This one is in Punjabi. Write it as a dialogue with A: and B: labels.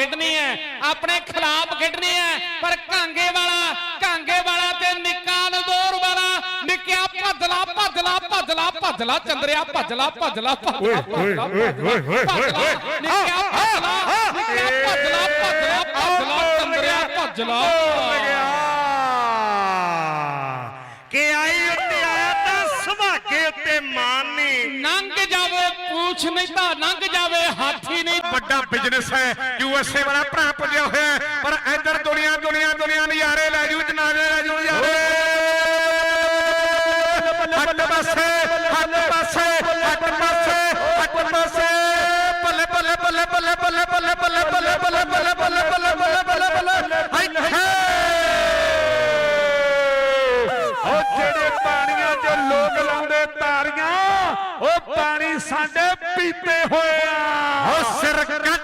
A: ਖੇਡਣੀ ਹੈ। ਆਪਣੇ ਖਿਲਾਫ ਖੇਡਣੀ ਹੈ। ਪਰ ਕਾਂਗੇ ਵਾਲਾ ਕਾਂਗੇ ਵਾਲਾ ਤੇ ਨਿੱਕਾ ਨਜ਼ੋਰ ਵਾਲਾ ਨਿੱਕਿਆ ਭੱਜਲਾ ਭੱਜਲਾ ਭੱਜਲਾ ਭੱਜਲਾ ਚੰਦਰਿਆ ਭੱਜਲਾ ਭੱਜਲਾ
B: ਓਏ, ਓਏ, ਓਏ, ਓਏ, ਓਏ, ਓਏ।
A: ਨਿੱਕਿਆ ਭੱਜਲਾ ਨਿੱਕਿਆ ਭੱਜਲਾ ਭੱਜਲਾ ਭੱਜਲਾ ਚੰਦਰਿਆ ਭੱਜਲਾ।
B: ਕਿ ਆਈ ਉੱਤੇ ਆਇਆ ਤਾਂ ਸੁਭਾਗੇ ਉੱਤੇ ਮਾਨ ਨਹੀਂ
A: ਨੰਗ ਜਾਵੇ ਪੂਛ ਨਹੀਂ ਤਾਂ ਨੰਗ ਜਾਵੇ।
B: ਵੱਡਾ ਬਿਜ਼ਨਸ ਹੈ ਯੂਐਸਏ ਵਾਲਾ ਭਰਾ ਪੁੱਜਿਆ ਹੋਇਆ ਪਰ ਇੱਧਰ ਦੁਨੀਆ ਦੁਨੀਆ ਦੁਨੀਆ ਨਜ਼ਾਰੇ ਲੈ ਜੂ ਜਨਾਰੇ ਲੈ ਜੂ ਨਜ਼ਾਰੇ ਹੱਟ ਪਾਸੇ ਹੱਟ ਪਾਸੇ ਹੱਟ ਪਾਸੇ ਹੱਟ ਪਾਸੇ ਬੱਲੇ ਬੱਲੇ ਬੱਲੇ ਬੱਲੇ ਬੱਲੇ ਬੱਲੇ ਬੱਲੇ ਬੱਲੇ ਬੱਲੇ ਬੱਲੇ ਬੱਲੇ ਬੱਲੇ ਬੱਲੇ ਬੱਲੇ ਬੱਲੇ ਹਾਏ ਉਹ ਜਿਹੜੇ ਪਾਣੀਆਂ 'ਚ ਲੋਕ ਲਾਉਂਦੇ ਤਾਰੀਆਂ ਉਹ ਪਾਣੀ ਸਾਡੇ ਪੀਤੇ ਹੋਏ ¡Oh, cerca!